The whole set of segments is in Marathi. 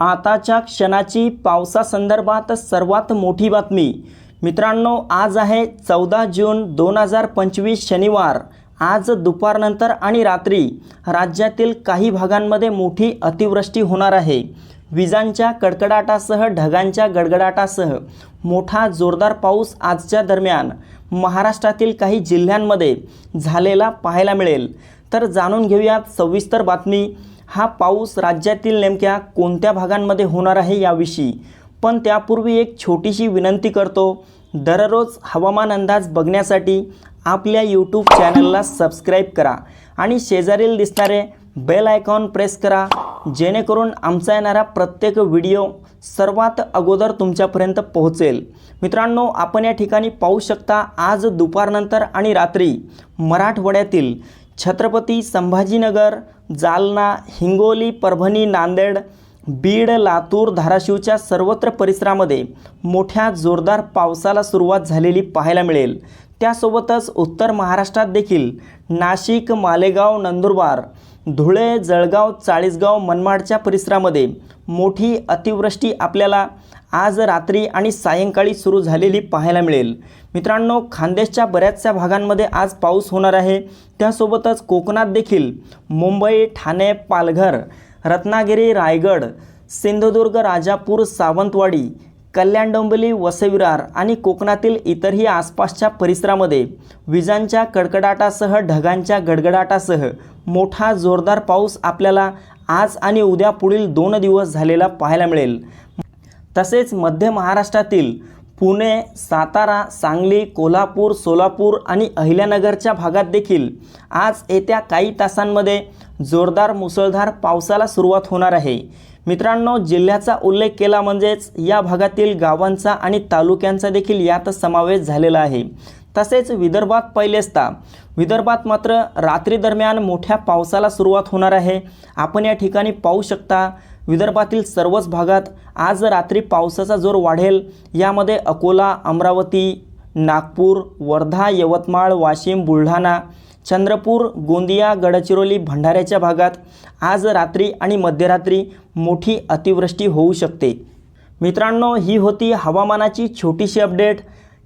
आताच्या क्षणाची पावसासंदर्भात सर्वात मोठी बातमी. मित्रांनो आज आहे चौदा जून दोन हजार पंचवीस शनिवार. आज दुपारनंतर आणि रात्री राज्यातील काही भागांमध्ये मोठी अतिवृष्टी होणार आहे. विजांच्या कडकडाटासह ढगांच्या गडगडाटासह मोठा जोरदार पाऊस आजच्या दरम्यान महाराष्ट्रातील काही जिल्ह्यांमध्ये झालेला पाहायला मिळेल. तर जाणून घेऊयात सविस्तर बातमी. हा पाऊस राज्यातील नेमक्या कोणत्या भागांमध्ये होणार आहे याविषयी. पण त्यापूर्वी एक छोटीशी विनंती करतो. दररोज हवामान अंदाज बघण्यासाठी आपल्या यूट्यूब चॅनलला सबस्क्राईब करा आणि शेजारील दिसणारे बेल आयकॉन प्रेस करा. जेणेकरून आमचा येणारा प्रत्येक व्हिडिओ सर्वात अगोदर तुमच्यापर्यंत पोहोचेल. मित्रांनो आपण या ठिकाणी पाहू शकता आज दुपारनंतर आणि रात्री मराठवाड्यातील छत्रपती संभाजीनगर जालना हिंगोली परभणी नांदेड बीड लातूर धाराशिवच्या सर्वत्र परिसरामध्ये मोठ्या जोरदार पावसाला सुरुवात झालेली पाहायला मिळेल. त्यासोबतच उत्तर महाराष्ट्रात देखील नाशिक मालेगाव नंदुरबार धुळे जळगाव चाळीसगाव मनमाडच्या परिसरामध्ये मोठी अतिवृष्टी आपल्याला आज रात्री आणि सायंकाळी सुरू झालेली पाहायला मिळेल. मित्रांनो खानदेशच्या बऱ्याचशा भागांमध्ये आज पाऊस होणार आहे. त्यासोबतच कोकणात देखील मुंबई ठाणे पालघर रत्नागिरी रायगड सिंधुदुर्ग राजापूर सावंतवाडी कल्याण डोंबिवली वसविरार आणि कोकणातील इतरही आसपासच्या परिसरामध्ये विजांच्या कडकडाटासह ढगांच्या गडगडाटासह मोठा जोरदार पाऊस आपल्याला आज आणि उद्या पुढील दोन दिवस झालेला पाहायला मिळेल. तसेच मध्य महाराष्ट्रातील पुणे सातारा सांगली कोल्हापूर सोलापूर आणि अहिल्यानगरच्या भागात देखील आज येत्या काही तासांमध्ये जोरदार मुसळधार पावसाला सुरुवात होणार आहे. मित्रांनो जिल्ह्याचा उल्लेख केला म्हणजेच या भागातील गावांचा आणि तालुक्यांचा देखील यात समावेश झालेला आहे. तसेच विदर्भात पहिलेचता विदर्भात मात्र रात्री दरम्यान मोठ्या पावसाला सुरुवात होणार आहे. आपण या ठिकाणी पाहू शकता विदर्भातील सर्वच भागात आज रात्री पावसाचा जोर वाढेल. यामध्ये अकोला अमरावती नागपूर वर्धा यवतमाळ वाशिम बुलढाणा चंद्रपूर गोंदिया गडचिरोली भंडाऱ्याच्या भागात आज रात्री आणि मध्यरात्री मोठी अतिवृष्टी होऊ शकते. मित्रांनो ही होती हवामानाची छोटीशी अपडेट.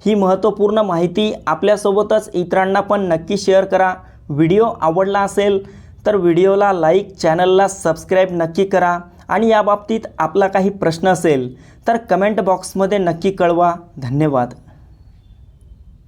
ही महत्त्वपूर्ण माहिती आपल्यासोबतच इतरांना पण नक्की शेअर करा. व्हिडिओ आवडला असेल तर व्हिडिओला लाईक चॅनलला सबस्क्राईब नक्की करा आणि याबाबतीत आपला काही प्रश्न असेल तर कमेंट बॉक्समध्ये नक्की कळवा. धन्यवाद.